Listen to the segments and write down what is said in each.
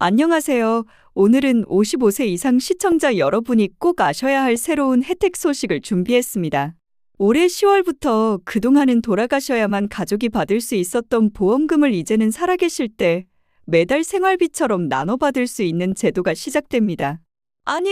안녕하세요. 오늘은 55세 이상 시청자 여러분이 꼭 아셔야 할 새로운 혜택 소식을 준비했습니다. 올해 10월부터 그동안은 돌아가셔야만 가족이 받을 수 있었던 보험금을 이제는 살아계실 때 매달 생활비처럼 나눠 받을 수 있는 제도가 시작됩니다. 아니,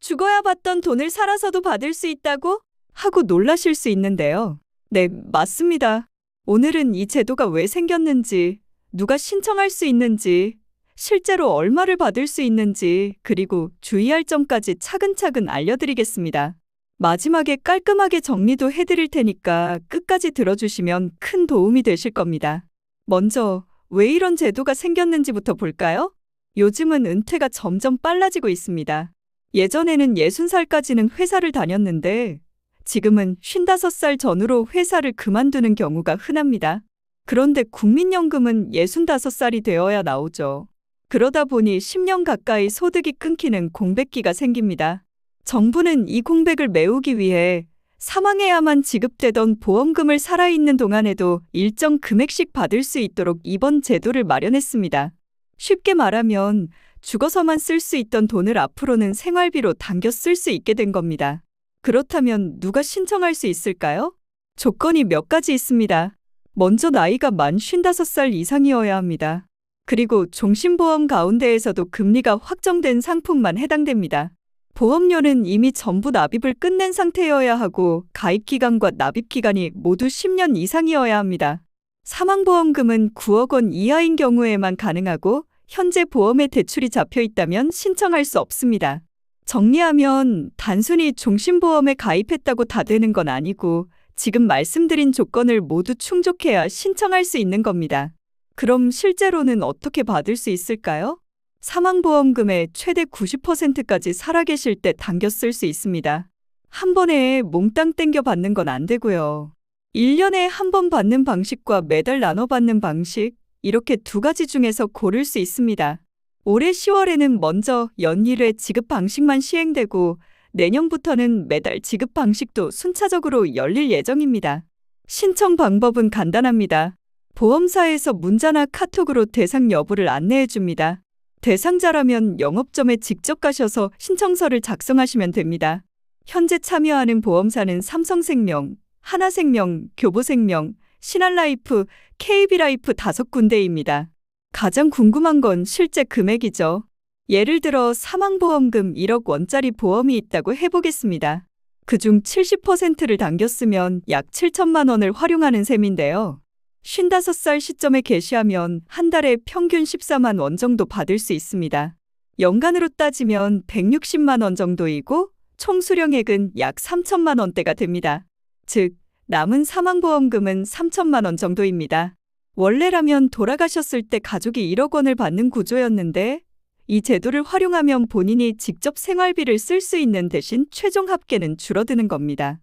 죽어야 받던 돈을 살아서도 받을 수 있다고? 하고 놀라실 수 있는데요. 네, 맞습니다. 오늘은 이 제도가 왜 생겼는지, 누가 신청할 수 있는지, 실제로 얼마를 받을 수 있는지, 그리고 주의할 점까지 차근차근 알려드리겠습니다. 마지막에 깔끔하게 정리도 해드릴 테니까 끝까지 들어주시면 큰 도움이 되실 겁니다. 먼저, 왜 이런 제도가 생겼는지부터 볼까요? 요즘은 은퇴가 점점 빨라지고 있습니다. 예전에는 60살까지는 회사를 다녔는데, 지금은 55살 전후로 회사를 그만두는 경우가 흔합니다. 그런데 국민연금은 65살이 되어야 나오죠. 그러다 보니 10년 가까이 소득이 끊기는 공백기가 생깁니다. 정부는 이 공백을 메우기 위해 사망해야만 지급되던 보험금을 살아있는 동안에도 일정 금액씩 받을 수 있도록 이번 제도를 마련했습니다. 쉽게 말하면 죽어서만 쓸 수 있던 돈을 앞으로는 생활비로 당겨 쓸 수 있게 된 겁니다. 그렇다면 누가 신청할 수 있을까요? 조건이 몇 가지 있습니다. 먼저 나이가 만 55살 이상이어야 합니다. 그리고 종신보험 가운데에서도 금리가 확정된 상품만 해당됩니다. 보험료는 이미 전부 납입을 끝낸 상태여야 하고 가입기간과 납입기간이 모두 10년 이상이어야 합니다. 사망보험금은 9억 원 이하인 경우에만 가능하고 현재 보험에 대출이 잡혀 있다면 신청할 수 없습니다. 정리하면 단순히 종신보험에 가입했다고 다 되는 건 아니고 지금 말씀드린 조건을 모두 충족해야 신청할 수 있는 겁니다. 그럼 실제로는 어떻게 받을 수 있을까요? 사망보험금의 최대 90%까지 살아계실 때 당겨 쓸 수 있습니다. 한 번에 몽땅 땡겨 받는 건 안 되고요. 1년에 한 번 받는 방식과 매달 나눠 받는 방식, 이렇게 두 가지 중에서 고를 수 있습니다. 올해 10월에는 먼저 연일회 지급 방식만 시행되고 내년부터는 매달 지급 방식도 순차적으로 열릴 예정입니다. 신청 방법은 간단합니다. 보험사에서 문자나 카톡으로 대상 여부를 안내해 줍니다. 대상자라면 영업점에 직접 가셔서 신청서를 작성하시면 됩니다. 현재 참여하는 보험사는 삼성생명, 하나생명, 교보생명, 신한라이프, KB라이프 다섯 군데입니다. 가장 궁금한 건 실제 금액이죠. 예를 들어 사망보험금 1억 원짜리 보험이 있다고 해보겠습니다. 그중 70%를 당겼으면 약 7천만 원을 활용하는 셈인데요. 55살 시점에 개시하면 한 달에 평균 14만 원 정도 받을 수 있습니다. 연간으로 따지면 160만 원 정도이고 총 수령액은 약 3천만 원대가 됩니다. 즉, 남은 사망보험금은 3천만 원 정도입니다. 원래라면 돌아가셨을 때 가족이 1억 원을 받는 구조였는데 이 제도를 활용하면 본인이 직접 생활비를 쓸 수 있는 대신 최종 합계는 줄어드는 겁니다.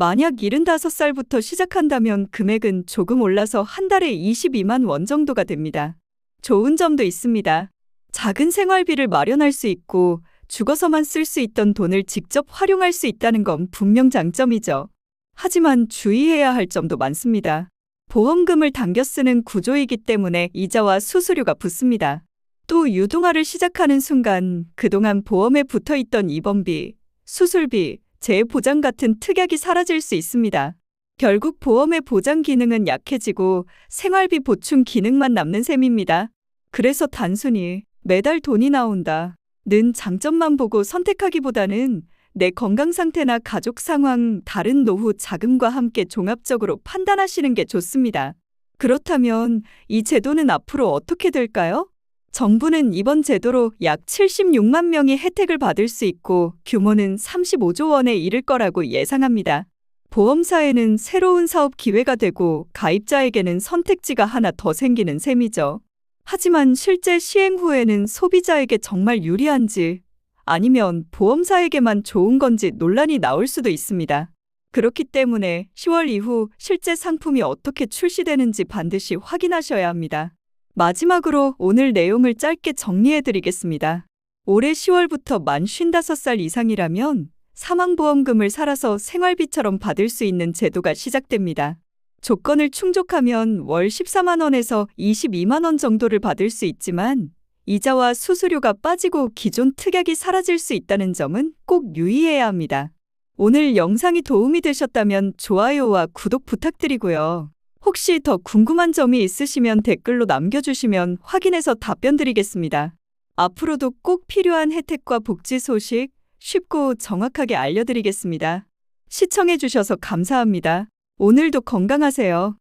만약 75살부터 시작한다면 금액은 조금 올라서 한 달에 22만 원 정도가 됩니다. 좋은 점도 있습니다. 작은 생활비를 마련할 수 있고 죽어서만 쓸 수 있던 돈을 직접 활용할 수 있다는 건 분명 장점이죠. 하지만 주의해야 할 점도 많습니다. 보험금을 당겨 쓰는 구조이기 때문에 이자와 수수료가 붙습니다. 또 유동화를 시작하는 순간 그동안 보험에 붙어 있던 입원비, 수술비, 재보장 같은 특약이 사라질 수 있습니다. 결국 보험의 보장 기능은 약해지고 생활비 보충 기능만 남는 셈입니다. 그래서 단순히 매달 돈이 나온다. 는 장점만 보고 선택하기보다는 내 건강 상태나 가족 상황, 다른 노후 자금과 함께 종합적으로 판단하시는 게 좋습니다. 그렇다면 이 제도는 앞으로 어떻게 될까요? 정부는 이번 제도로 약 76만 명이 혜택을 받을 수 있고 규모는 35조 원에 이를 거라고 예상합니다. 보험사에는 새로운 사업 기회가 되고 가입자에게는 선택지가 하나 더 생기는 셈이죠. 하지만 실제 시행 후에는 소비자에게 정말 유리한지 아니면 보험사에게만 좋은 건지 논란이 나올 수도 있습니다. 그렇기 때문에 10월 이후 실제 상품이 어떻게 출시되는지 반드시 확인하셔야 합니다. 마지막으로 오늘 내용을 짧게 정리해 드리겠습니다. 올해 10월부터 만 55살 이상이라면 사망보험금을 살아서 생활비처럼 받을 수 있는 제도가 시작됩니다. 조건을 충족하면 월 14만 원에서 22만 원 정도를 받을 수 있지만 이자와 수수료가 빠지고 기존 특약이 사라질 수 있다는 점은 꼭 유의해야 합니다. 오늘 영상이 도움이 되셨다면 좋아요와 구독 부탁드리고요. 혹시 더 궁금한 점이 있으시면 댓글로 남겨주시면 확인해서 답변 드리겠습니다. 앞으로도 꼭 필요한 혜택과 복지 소식 쉽고 정확하게 알려드리겠습니다. 시청해주셔서 감사합니다. 오늘도 건강하세요.